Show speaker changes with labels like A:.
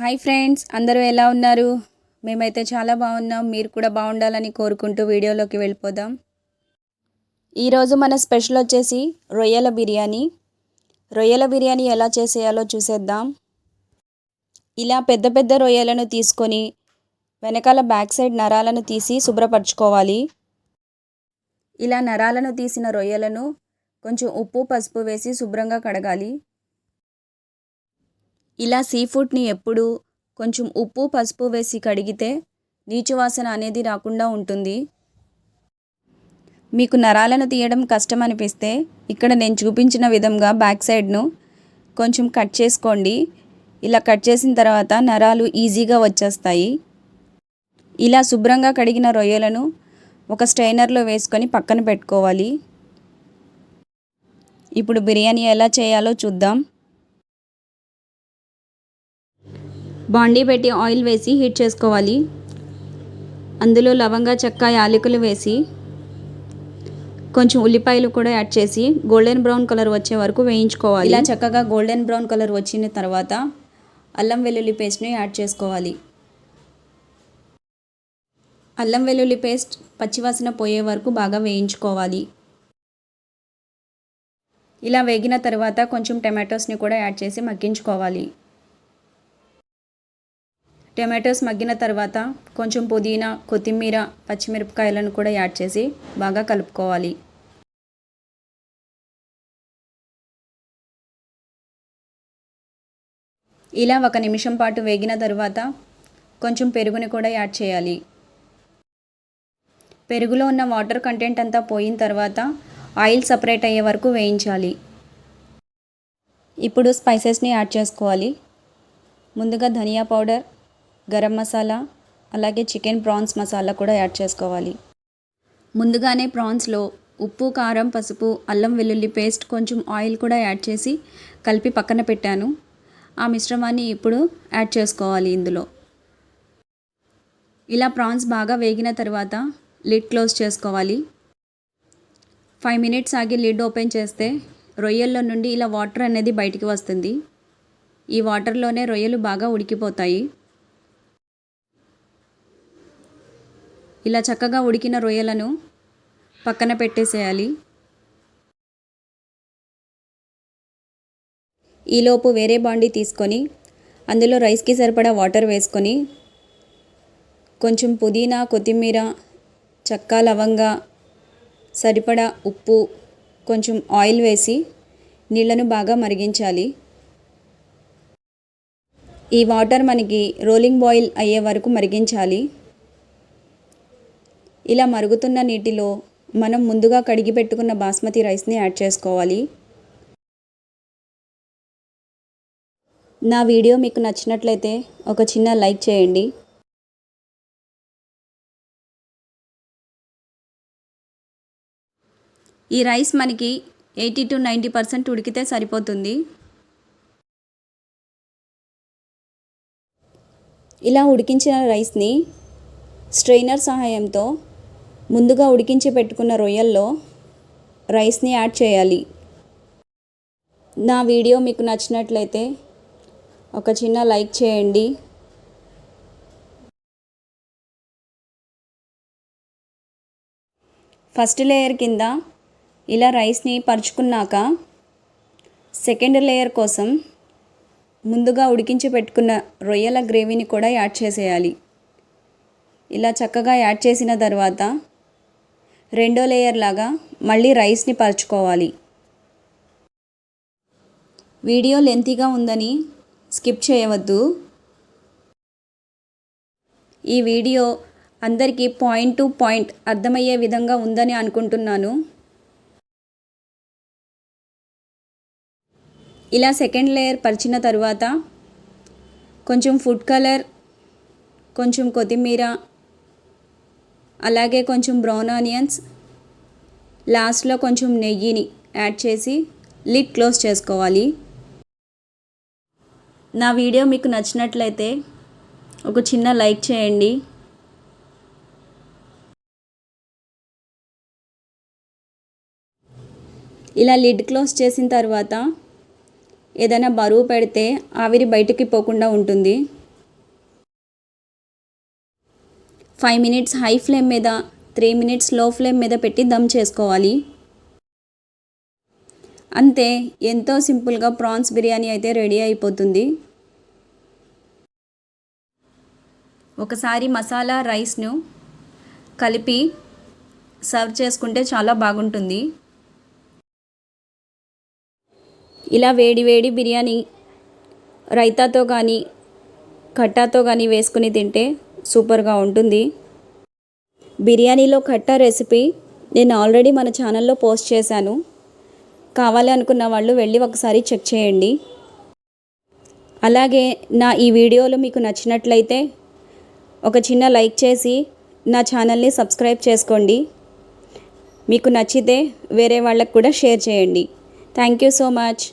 A: Hi friends అందరూ ఎలా ఉన్నారు? మేమైతే చాలా బాగున్నాం. మీరు కూడా బాగుండాలని కోరుకుంటూ వీడియోలోకి వెళ్ళిపోదాం. ఈరోజు మన స్పెషల్ వచ్చేసి రొయ్యల బిర్యానీ. రొయ్యల బిర్యానీ ఎలా చేసేయాలో చూసేద్దాం. ఇలా పెద్ద పెద్ద రొయ్యలను తీసుకొని వెనకాల బ్యాక్ సైడ్ నరాలను తీసి శుభ్రపరచుకోవాలి. ఇలా నరాలను తీసిన రొయ్యలను కొంచెం ఉప్పు పసుపు వేసి శుభ్రంగా కడగాలి. ఇలా సీ ఫుడ్ని ఎప్పుడు కొంచెం ఉప్పు పసుపు వేసి కడిగితే నీచు వాసన అనేది రాకుండా ఉంటుంది. మీకు నరాలను తీయడం కష్టం అనిపిస్తే ఇక్కడ నేను చూపించిన విధంగా బ్యాక్ సైడ్ను కొంచెం కట్ చేసుకోండి. ఇలా కట్ చేసిన తర్వాత నరాలు ఈజీగా వచ్చేస్తాయి. ఇలా శుభ్రంగా కడిగిన రొయ్యలను ఒక స్ట్రైనర్లో వేసుకొని పక్కన పెట్టుకోవాలి. ఇప్పుడు బిర్యానీ ఎలా చేయాలో చూద్దాం. బాండీ పెట్టి ఆయిల్ వేసి హీట్ చేసుకోవాలి. అందులో లవంగా చెక్క యాలకులు వేసి కొంచెం ఉల్లిపాయలు కూడా యాడ్ చేసి గోల్డెన్ బ్రౌన్ కలర్ వచ్చే వరకు వేయించుకోవాలి. ఇలా చక్కగా గోల్డెన్ బ్రౌన్ కలర్ వచ్చిన తర్వాత అల్లం వెల్లుల్లి పేస్ట్ని యాడ్ చేసుకోవాలి. అల్లం వెల్లుల్లి పేస్ట్ పచ్చివాసన పోయే వరకు బాగా వేయించుకోవాలి. ఇలా వేగిన తర్వాత కొంచెం టమాటోస్ని కూడా యాడ్ చేసి మగ్గించుకోవాలి. టమాటోస్ మగ్గిన తర్వాత కొంచెం పుదీనా కొత్తిమీర పచ్చిమిరపకాయలను కూడా యాడ్ చేసి బాగా కలుపుకోవాలి. ఇలా ఒక నిమిషం పాటు వేగిన తర్వాత కొంచెం పెరుగుని కూడా యాడ్ చేయాలి. పెరుగులో ఉన్న వాటర్ కంటెంట్ అంతా పోయిన తర్వాత ఆయిల్ సపరేట్ అయ్యే వరకు వేయించాలి. ఇప్పుడు స్పైసెస్ని యాడ్ చేసుకోవాలి. ముందుగా ధనియా పౌడర్ గరం మసాలా అలాగే చికెన్ ప్రాన్స్ మసాలా కూడా యాడ్ చేసుకోవాలి. ముందుగానే ప్రాన్స్లో ఉప్పు కారం పసుపు అల్లం వెల్లుల్లి పేస్ట్ కొంచెం ఆయిల్ కూడా యాడ్ చేసి కలిపి పక్కన పెట్టాను. ఆ మిశ్రమాన్ని ఇప్పుడు యాడ్ చేసుకోవాలి ఇందులో. ఇలా ప్రాన్స్ బాగా వేగిన తర్వాత లిడ్ క్లోజ్ చేసుకోవాలి. ఫైవ్ మినిట్స్ ఆగి లిడ్ ఓపెన్ చేస్తే రొయ్యల్లో నుండి ఇలా వాటర్ అనేది బయటికి వస్తుంది. ఈ వాటర్లోనే రొయ్యలు బాగా ఉడికిపోతాయి. ఇలా చక్కగా ఉడికిన రొయ్యలను పక్కన పెట్టేసేయాలి. ఈలోపు వేరే బాండీ తీసుకొని అందులో రైస్కి సరిపడా వాటర్ వేసుకొని కొంచెం పుదీనా కొత్తిమీర చక్క లవంగా సరిపడా ఉప్పు కొంచెం ఆయిల్ వేసి నీళ్ళను బాగా మరిగించాలి. ఈ వాటర్ మనకి రోలింగ్ బాయిల్ అయ్యే వరకు మరిగించాలి. ఇలా మరుగుతున్న నీటిలో మనం ముందుగా కడిగి పెట్టుకున్న బాస్మతి రైస్ని యాడ్ చేసుకోవాలి. నా వీడియో మీకు నచ్చినట్లయితే ఒక చిన్న లైక్ చేయండి. ఈ రైస్ మనకి ఎయిటీ టు నైంటీ పర్సెంట్ ఉడికితే సరిపోతుంది. ఇలా ఉడికించిన రైస్ని స్ట్రైనర్ సహాయంతో ముందుగా ఉడికించి పెట్టుకున్న రొయ్యల్లో రైస్ని యాడ్ చేయాలి. నా వీడియో మీకు నచ్చినట్లయితే ఒక చిన్న లైక్ చేయండి. ఫస్ట్ లేయర్ కింద ఇలా రైస్ని పరుచుకున్నాక సెకండ్ లేయర్ కోసం ముందుగా ఉడికించి పెట్టుకున్న రొయ్యల గ్రేవీని కూడా యాడ్ చేసేయాలి. ఇలా చక్కగా యాడ్ చేసిన తర్వాత రెండో లేయర్ లాగా మళ్ళీ రైస్ని పరుచుకోవాలి. వీడియో లెంతీగా ఉందని స్కిప్ చేయవద్దు. ఈ వీడియో అందరికీ పాయింట్ టు పాయింట్ అర్థమయ్యే విధంగా ఉందని అనుకుంటున్నాను. ఇలా సెకండ్ లేయర్ పరిచిన తర్వాత కొంచెం ఫుడ్ కలర్ కొంచెం కొత్తిమీర అలాగే కొంచెం బ్రౌన్ ఆనియన్స్ లాస్ట్లో కొంచెం నెయ్యిని యాడ్ చేసి లిడ్ క్లోజ్ చేసుకోవాలి. నా వీడియో మీకు నచ్చినట్లయితే ఒక చిన్న లైక్ చేయండి. ఇలా లిడ్ క్లోజ్ చేసిన తర్వాత ఏదైనా బరువు పెడితే ఆవిరి బయటికి పోకుండా ఉంటుంది. ఫైవ్ మినిట్స్ హై ఫ్లేమ్ మీద త్రీ మినిట్స్లో ఫ్లేమ్ మీద పెట్టి దమ్ చేసుకోవాలి. అంతే ఎంతో సింపుల్గా ప్రాన్స్ బిర్యానీ అయితే రెడీ అయిపోతుంది. ఒకసారి మసాలా రైస్ను కలిపి సర్వ్ చేసుకుంటే చాలా బాగుంటుంది. ఇలా వేడి వేడి బిర్యానీ రైతాతో కానీ కట్టాతో కానీ వేసుకుని తింటే సూపర్గా ఉంటుంది. బిర్యానీలో కట్టా రెసిపీ నేను ఆల్రెడీ మన ఛానల్లో పోస్ట్ చేశాను. కావాలి అనుకున్న వాళ్ళు వెళ్ళి ఒకసారి చెక్ చేయండి. అలాగే నా ఈ వీడియోలు మీకు నచ్చినట్లయితే ఒక చిన్న లైక్ చేసి నా ఛానల్ని సబ్స్క్రైబ్ చేసుకోండి. మీకు నచ్చితే వేరే వాళ్ళకు కూడా షేర్ చేయండి. Thank you so much.